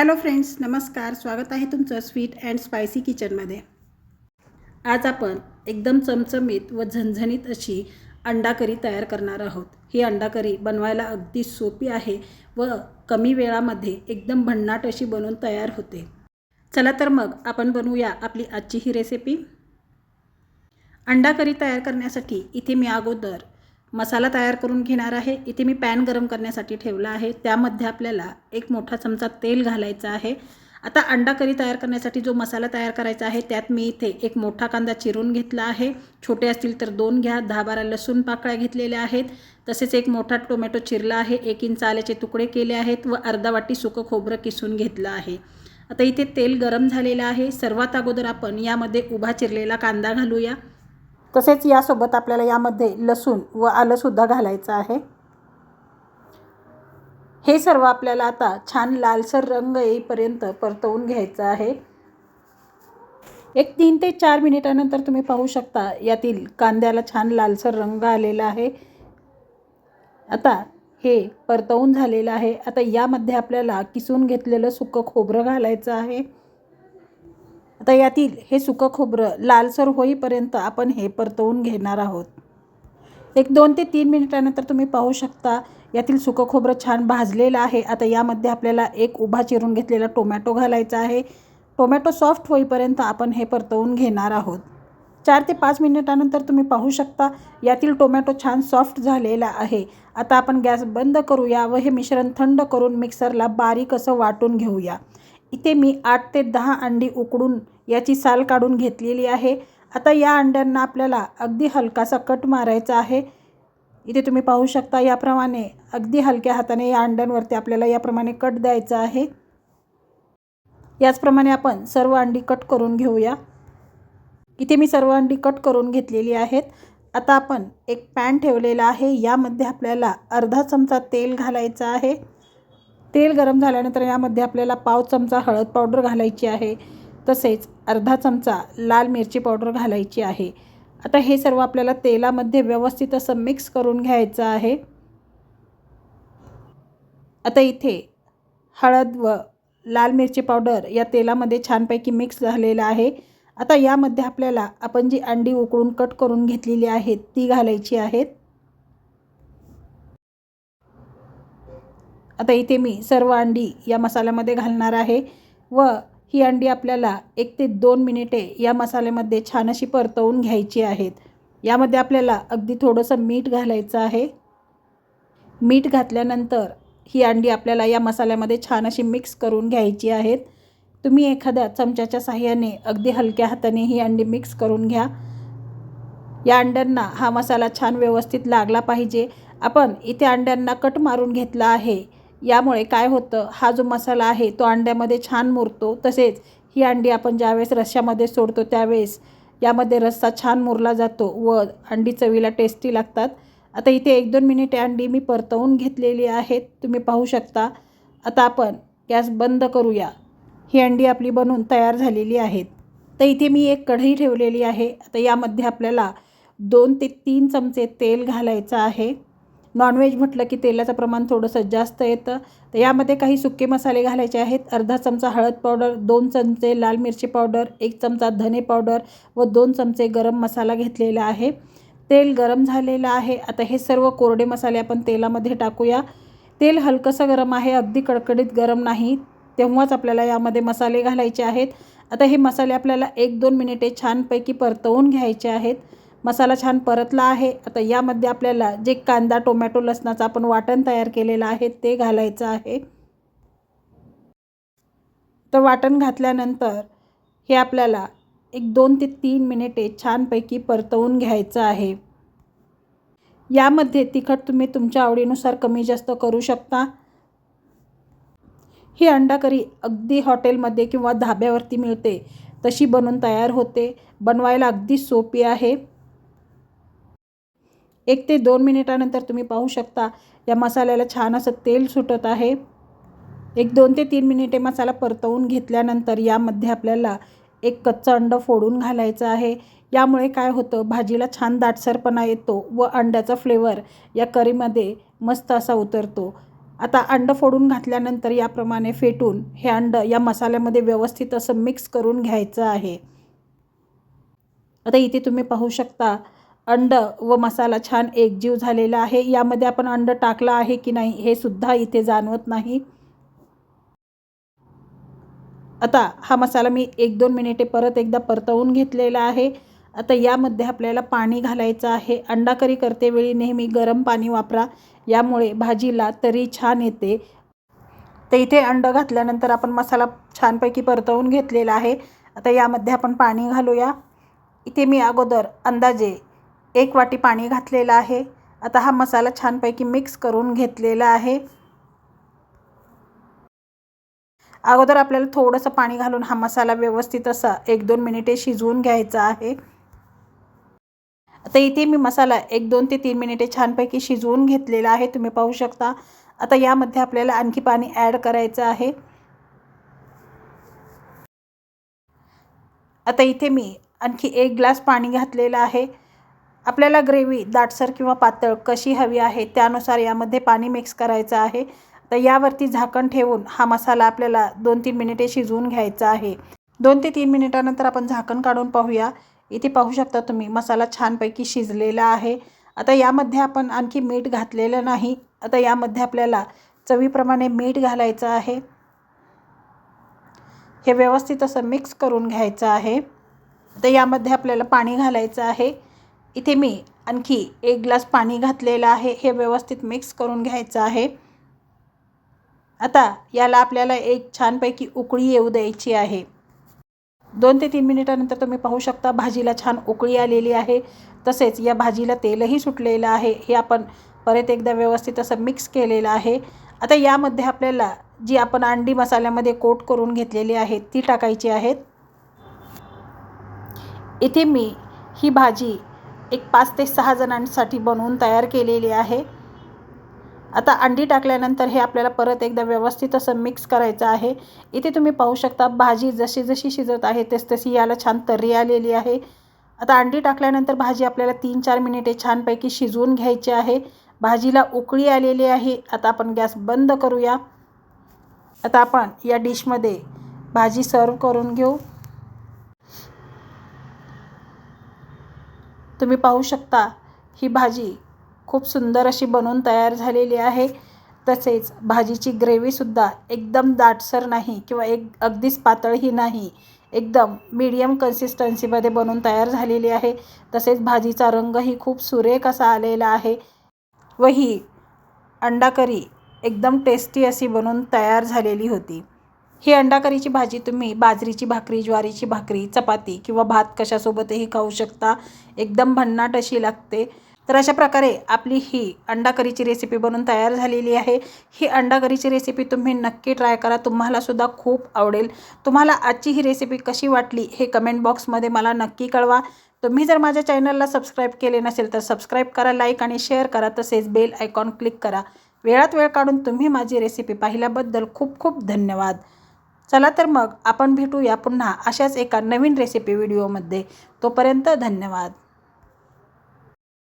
Hello friends नमस्कार. स्वागत आहे तुमचं स्वीट अँड स्पायसी किचनमध्ये. आज आपण एकदम चमचमीत व झणझणीत अशी अंडा करी तयार करणार आहोत. ही अंडा करी बनवायला अगदी सोपी आहे व कमी वेळामध्ये एकदम भन्नाट अशी बनवून तयार होते. चला तर मग आपण बनवूया आपली आजची ही रेसिपी अंडा करी तयार करण्यासाठी इथे मी अगोदर मसाला तयार करून घेणार आहे. इथे मी पॅन गरम करण्यासाठी ठेवला आहे. त्यामध्ये आपल्याला एक मोठा चमचा तेल घालायचं आहे. आता अंडा करी तयार करण्यासाठी जो मसाला तयार करायचा आहे त्यात मी इथे एक मोठा कांदा चिरून घेतला आहे. छोटे असतील तर दोन घ्या. दहा बारा लसूण पाकळ्या घेतलेल्या आहेत. तसेच एक मोठा टोमॅटो चिरला आहे. एक इंच आल्याचे तुकडे केले आहेत व अर्धा वाटी सुकं खोबरं किसून घेतलं आहे. आता इथे तेल गरम झालेलं आहे. सर्वात अगोदर आपण यामध्ये उभा चिरलेला कांदा घालूया. तसेच यासोबत आपल्याला यामध्ये लसूण व आलंसुद्धा घालायचं आहे. हे सर्व आपल्याला आता छान लालसर रंग येईपर्यंत परतवून घ्यायचं आहे. एक तीन ते चार मिनिटानंतर तुम्ही पाहू शकता यातील कांद्याला छान लालसर रंग आलेला आहे. आता हे परतवून झालेलं आहे. आता यामध्ये आपल्याला किसून घेतलेलं सुकं खोबरं घालायचं आहे. आता यातील हे सुकं खोबरं लालसर होईपर्यंत आपण हे परतवून घेणार आहोत. एक दोन ते तीन मिनिटानंतर तुम्ही पाहू शकता यातील सुकं खोबरं छान भाजलेलं आहे. आता यामध्ये आपल्याला एक उभा चिरून घेतलेला टोमॅटो घालायचा आहे. टोमॅटो सॉफ्ट होईपर्यंत आपण हे परतवून घेणार आहोत. चार ते पाच मिनिटानंतर तुम्ही पाहू शकता यातील टोमॅटो छान सॉफ्ट झालेला आहे. आता आपण गॅस बंद करूया व हे मिश्रण थंड करून मिक्सरला बारीक असं वाटून घेऊया. इथे मी आठ ते दहा अंडी उकडून याची साल काढून घेतलेली आहे. आता या अंड्यांना आपल्याला अगदी हलकासा कट मारायचा आहे. इथे तुम्ही पाहू शकता याप्रमाणे अगदी हलक्या हाताने या अंड्यांवरती आपल्याला याप्रमाणे कट द्यायचा आहे. याचप्रमाणे आपण सर्व अंडी कट करून घेऊया. इथे मी सर्व अंडी कट करून घेतलेली आहेत. आता आपण एक पॅन ठेवलेला आहे. यामध्ये आपल्याला अर्धा चमचा तेल घालायचं आहे. तेल गरम झाल्यानंतर यामध्ये आपल्याला पाव चमचा हळद पावडर घालायची आहे तसेच अर्धा चमचा लाल मिरची पावडर घालायची आहे. आता हे सर्व आपल्याला तेलामध्ये व्यवस्थित असं मिक्स करून घ्यायचं आहे. आता इथे हळद व लाल मिरची पावडर या तेलामध्ये छानपैकी मिक्स झालेलं आहे. आता यामध्ये आपल्याला आपण जी अंडी उकळून कट करून घेतलेली आहेत ती घालायची आहेत. आता इथे मी सर्व अंडी या मसाल्यामध्ये घालणार आहे व ही अंडी आपल्याला एक ते दोन मिनिटे या मसाल्यामध्ये छान अशी परतवून घ्यायची आहेत. यामध्ये आपल्याला अगदी थोडंसं मीठ घालायचं आहे. मीठ घातल्यानंतर ही अंडी आपल्याला या मसाल्यामध्ये छान अशी मिक्स करून घ्यायची आहेत. तुम्ही एखाद्या चमच्याच्या साह्याने अगदी हलक्या हाताने ही अंडी मिक्स करून घ्या. या अंड्यांना हा मसाला छान व्यवस्थित लागला पाहिजे. आपण इथे अंड्यांना कट मारून घेतला आहे. यामुळे काय होतं? हा जो मसाला आहे तो अंड्यामध्ये छान मुरतो. तसेच ही अंडी आपण ज्यावेळेस रश्श्यामध्ये सोडतो त्यावेळेस यामध्ये रस्सा छान मुरला जातो व अंडी चवीला टेस्टी लागतात. आता इथे एक दोन मिनिटे अंडी मी परतवून घेतलेली आहेत. तुम्ही पाहू शकता. आता आपण गॅस बंद करूया. ही अंडी आपली बनवून तयार झालेली आहेत. तर इथे मी एक कढई ठेवलेली आहे. आता यामध्ये आपल्याला दोन ते तीन चमचे तेल घालायचं आहे. नॉनव्हेज म्हटलं की तेलाचं प्रमाण थोडंसं जास्त येतं. तर यामध्ये काही सुके मसाले घालायचे आहेत. अर्धा चमचा हळद पावडर दोन चमचे लाल मिरची पावडर एक चमचा धने पावडर व दोन चमचे गरम मसाला घेतलेला आहे. तेल गरम झालेलं आहे. आता हे सर्व कोरडे मसाले आपण तेलामध्ये टाकूया. तेल हलकंसं गरम आहे. अगदी कडकडीत गरम नाही. तेव्हाच आपल्याला यामध्ये मसाले घालायचे आहेत. आता हे मसाले आपल्याला एक दोन मिनिटे छानपैकी परतवून घ्यायचे आहेत. मसाला छान परतला आहे. आता यामध्ये आपल्याला जे कांदा टोमॅटो लसणाचं आपण वाटण तयार केलेलं आहे ते घालायचं आहे. तर वाटण घातल्यानंतर हे आपल्याला एक दोन ते तीन मिनिटे छानपैकी परतवून घ्यायचं आहे. यामध्ये तिखट तुम्ही तुमच्या आवडीनुसार कमी जास्त करू शकता. ही अंडा करी अगदी हॉटेलमध्ये किंवा धाब्यावरती मिळते तशी बनवून तयार होते. बनवायला अगदी सोपी आहे. एक ते दोन मिनिटानंतर तुम्ही पाहू शकता या मसाल्याला छान असं तेल सुटत आहे. एक दोन ते तीन मिनिटे मसाला परतवून घेतल्यानंतर यामध्ये आपल्याला एक कच्चं अंडं फोडून घालायचं आहे. यामुळे काय होतं भाजीला छान दाटसरपणा येतो व अंड्याचा फ्लेवर या करीमध्ये मस्त असा उतरतो. आता अंडं फोडून घातल्यानंतर याप्रमाणे फेटून हे अंडं या मसाल्यामध्ये व्यवस्थित असं मिक्स करून घ्यायचं आहे. आता इथे तुम्ही पाहू शकता अंड व मसाला छान एकजीव झालेला आहे. यामध्ये आपण अंड टाकलं आहे की नाही हे सुद्धा इथे जाणवत नाही. आता हा मसाला मी एक दोन मिनिटे परत एकदा परतवून घेतलेला आहे. आता यामध्ये आपल्याला पाणी घालायचं आहे. अंडा करी करतेवेळी नेहमी गरम पाणी वापरा. यामुळे भाजीला तरी छान येते. तर इथे अंड घातल्यानंतर आपण मसाला छानपैकी परतवून घेतलेला आहे. आता यामध्ये आपण पाणी घालूया. इथे मी अगोदर अंदाजे एक वाटी पाणी घातलेलं आहे. आता हा मसाला छानपैकी मिक्स करून घेतलेला आहे. अगोदर आपल्याला थोडंसं पाणी घालून हा मसाला व्यवस्थित असा एक दोन मिनिटे शिजवून घ्यायचा आहे. आता इथे मी मसाला एक दोन ते तीन मिनिटे छानपैकी शिजवून घेतलेला आहे. तुम्ही पाहू शकता. आता यामध्ये आपल्याला आणखी पाणी ॲड करायचं आहे. आता इथे मी आणखी एक ग्लास पाणी घातलेलं आहे. आपल्याला ग्रेव्ही दाटसर किंवा पातळ कशी हवी आहे त्यानुसार यामध्ये पाणी मिक्स करायचं आहे. तर यावरती झाकण ठेवून हा मसाला आपल्याला दोन तीन मिनिटे शिजवून घ्यायचा आहे. दोन ते तीन मिनिटानंतर आपण झाकण काढून पाहूया. इथे पाहू शकता तुम्ही मसाला छानपैकी शिजलेला आहे. आता यामध्ये आपण आणखी मीठ घातलेलं नाही. आता यामध्ये आपल्याला चवीप्रमाणे मीठ घालायचं आहे. हे व्यवस्थित असं मिक्स करून घ्यायचं आहे. आता यामध्ये आपल्याला पाणी घालायचं आहे. इथे मी आणखी एक ग्लास पाणी घातलेलं आहे. हे व्यवस्थित मिक्स करून घ्यायचं आहे. आता याला आपल्याला एक छानपैकी उकळी येऊ द्यायची आहे. दोन ते तीन मिनिटानंतर तुम्ही पाहू शकता भाजीला छान उकळी आलेली आहे. तसेच या भाजीला तेलही सुटलेलं आहे. हे आपण परत एकदा व्यवस्थित असं मिक्स केलेलं आहे. आता यामध्ये आपल्याला जी आपण अंडी मसाल्यामध्ये कोट करून घेतलेली आहे ती टाकायची आहेत इथे मी ही भाजी एक पाच ते सहा जणांसाठी बनवून तयार केलेली आहे. आता अंडी टाकल्यानंतर हे आपल्याला परत एकदा व्यवस्थित असं मिक्स करायचं आहे. इथे तुम्ही पाहू शकता भाजी जशी जशी शिजत आहे तस तशी याला छान तर्री आलेली आहे. आता अंडी टाकल्यानंतर भाजी आपल्याला तीन चार मिनिटे छानपैकी शिजवून घ्यायची आहे. भाजीला उकळी आलेली आहे. आता आपण गॅस बंद करूया. आता आपण या डिशमध्ये भाजी सर्व करून घेऊ. तुम्ही पाहू शकता ही भाजी खूप सुंदर अशी बनवून तयार झालेली आहे. तसेच भाजीची ग्रेव्हीसुद्धा एकदम दाटसर नाही किंवा एक अगदीच पातळही नाही. एकदम मीडियम कन्सिस्टन्सीमध्ये बनवून तयार झालेली आहे. तसेच भाजीचा रंगही खूप सुरेख असा आलेला आहे व ही अंडा करी एकदम टेस्टी अशी बनवून तयार झालेली होती. ही अंडाकरीची भाजी तुम्ही बाजरीची भाकरी ज्वारीची भाकरी चपाती किंवा भात कशासोबतही खाऊ शकता. एकदम भन्नाट अशी लागते. तर अशा प्रकारे आपली ही अंडाकरीची रेसिपी बनवून तयार झालेली आहे. ही अंडाकरीची रेसिपी तुम्ही नक्की ट्राय करा. तुम्हालासुद्धा खूप आवडेल. तुम्हाला आजची ही रेसिपी कशी वाटली हे कमेंट बॉक्समध्ये मला नक्की कळवा. तुम्ही जर माझ्या चॅनलला सबस्क्राईब केले नसेल तर सबस्क्राईब करा लाईक आणि शेअर करा. तसेच बेल आयकॉन क्लिक करा. वेळात वेळ काढून तुम्ही माझी रेसिपी पाहिल्याबद्दल खूप खूप धन्यवाद. चला तर मग आपण भेटूया पुन्हा अशाच एका नवीन रेसिपी व्हिडिओमध्ये तोपर्यंत धन्यवाद.